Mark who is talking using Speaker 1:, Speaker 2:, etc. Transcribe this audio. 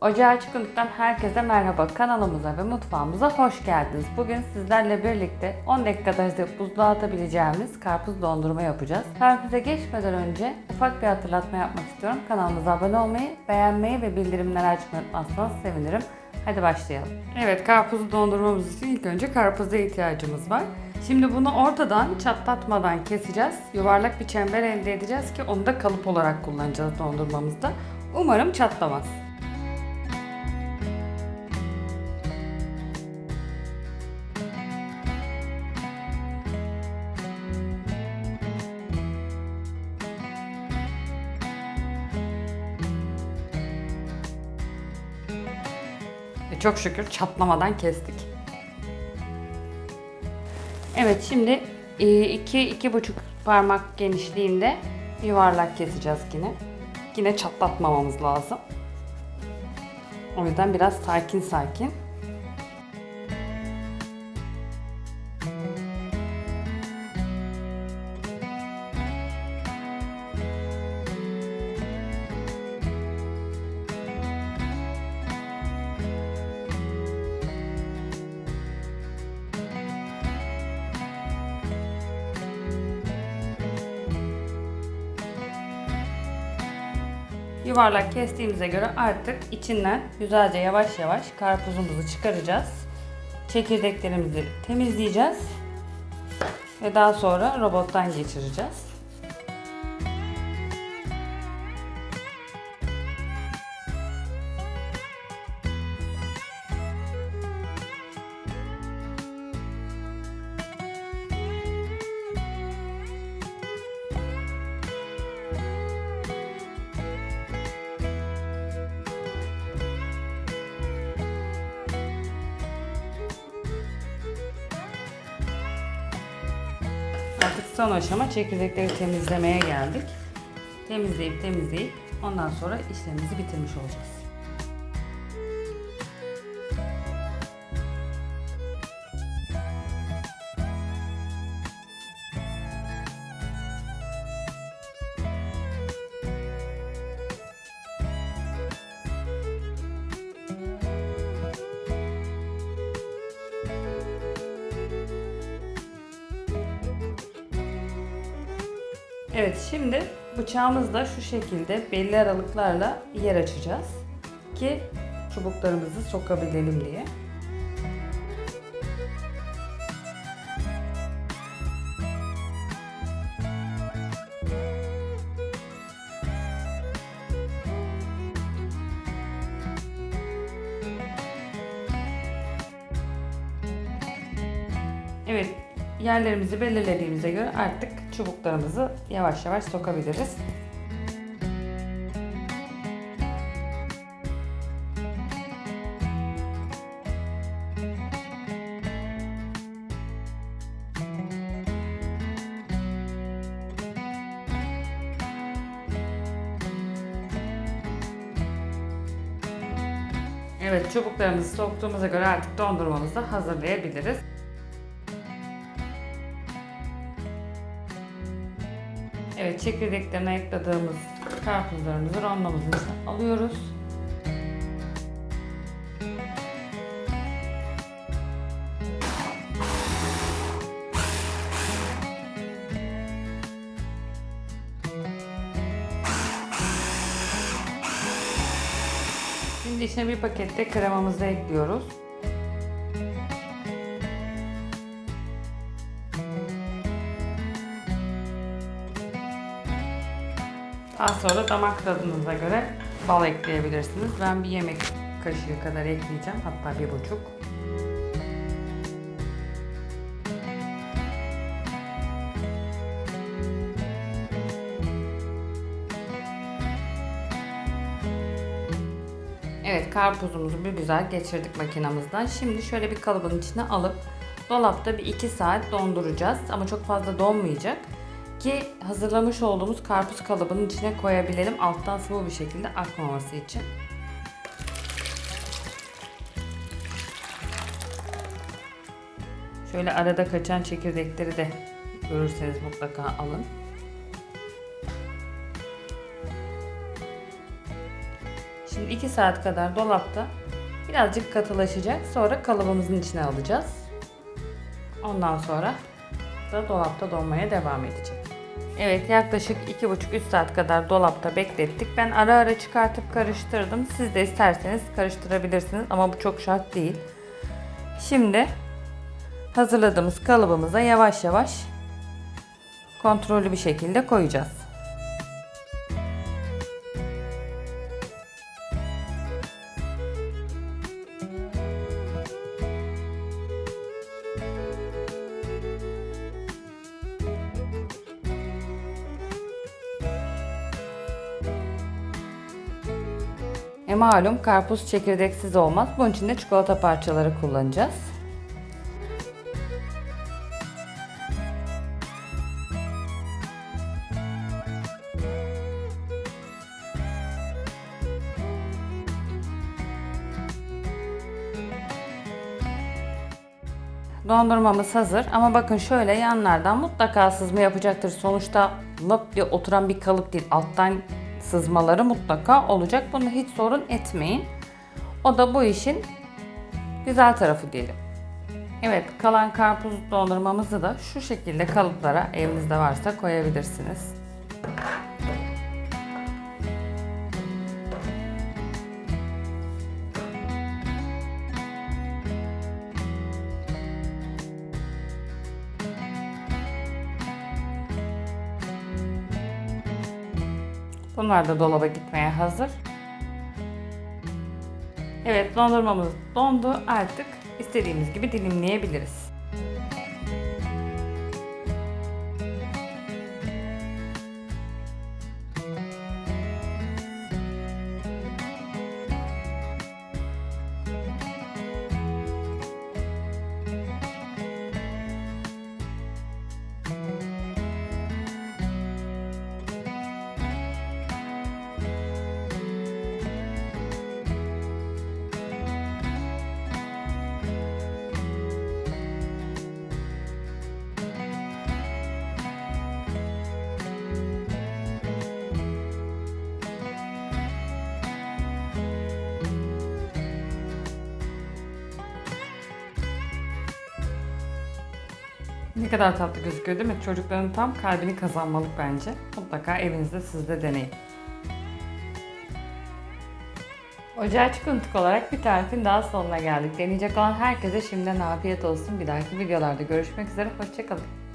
Speaker 1: Ocağı Çıkıntık'tan herkese merhaba. Kanalımıza ve mutfağımıza hoş geldiniz. Bugün sizlerle birlikte 10 dakikada buzluğa atabileceğimiz karpuz dondurma yapacağız. Tarifize geçmeden önce ufak bir hatırlatma yapmak istiyorum. Kanalımıza abone olmayı, beğenmeyi ve bildirimleri açmayı unutmazsanız sevinirim. Hadi başlayalım. Evet karpuzu dondurmamız için ilk önce karpuza ihtiyacımız var. Şimdi bunu ortadan çatlatmadan keseceğiz. Yuvarlak bir çember elde edeceğiz ki onu da kalıp olarak kullanacağız dondurmamızda. Umarım çatlamaz. Çok şükür çatlamadan kestik. Evet şimdi 2-2,5 parmak genişliğinde yuvarlak keseceğiz yine. Yine çatlatmamamız lazım. O yüzden biraz sakin sakin. Yuvarlak kestiğimize göre artık içinden güzelce yavaş yavaş karpuzumuzu çıkaracağız. Çekirdeklerimizi temizleyeceğiz. Ve daha sonra robottan geçireceğiz. Artık son aşama çekirdekleri temizlemeye geldik. Temizleyip temizleyip ondan sonra işlemimizi bitirmiş olacağız. Evet şimdi bıçağımızla şu şekilde belli aralıklarla yer açacağız ki çubuklarımızı sokabilelim diye. Evet, yerlerimizi belirlediğimize göre artık çubuklarımızı yavaş yavaş sokabiliriz. Evet, çubuklarımızı soktuğumuza göre artık dondurmamızı hazırlayabiliriz. Evet, çekirdeklerine ayıkladığımız karpuzlarımızı rondomuzun içine alıyoruz. Şimdi içine bir pakette kremamızı ekliyoruz. Daha sonra damak tadınıza göre bal ekleyebilirsiniz. Ben bir yemek kaşığı kadar ekleyeceğim. Hatta bir buçuk. Evet karpuzumuzu bir güzel geçirdik makinamızdan. Şimdi şöyle bir kalıbın içine alıp dolapta bir 2 saat donduracağız. Ama çok fazla donmayacak ki hazırlamış olduğumuz karpuz kalıbının içine koyabilelim alttan sıvı bir şekilde akmaması için. Şöyle arada kaçan çekirdekleri de görürseniz mutlaka alın. Şimdi 2 saat kadar dolapta birazcık katılaşacak. Sonra kalıbımızın içine alacağız. Ondan sonra da dolapta donmaya devam edecek. Evet yaklaşık 2,5-3 saat kadar dolapta beklettik. Ben ara ara çıkartıp karıştırdım. Siz de isterseniz karıştırabilirsiniz ama bu çok şart değil. Şimdi hazırladığımız kalıbımıza yavaş yavaş kontrollü bir şekilde koyacağız. E malum karpuz çekirdeksiz olmaz. Bunun için de çikolata parçaları kullanacağız. Dondurmamız hazır ama bakın şöyle yanlardan mutlaka sızma yapacaktır. Sonuçta lop diye oturan bir kalıp değil. Alttan sızmaları mutlaka olacak. Bunu hiç sorun etmeyin. O da bu işin güzel tarafı diyelim. Evet kalan karpuz dondurmamızı da şu şekilde kalıplara evinizde varsa koyabilirsiniz. Bunlar da dolaba gitmeye hazır. Evet dondurmamız dondu. Artık istediğimiz gibi dilimleyebiliriz. Ne kadar tatlı gözüküyor değil mi? Çocukların tam kalbini kazanmalık bence. Mutlaka evinizde siz de deneyin. Ocağa çıkıntık olarak bir tarifin daha sonuna geldik. Deneyecek olan herkese şimdiden afiyet olsun. Bir dahaki videolarda görüşmek üzere. Hoşçakalın.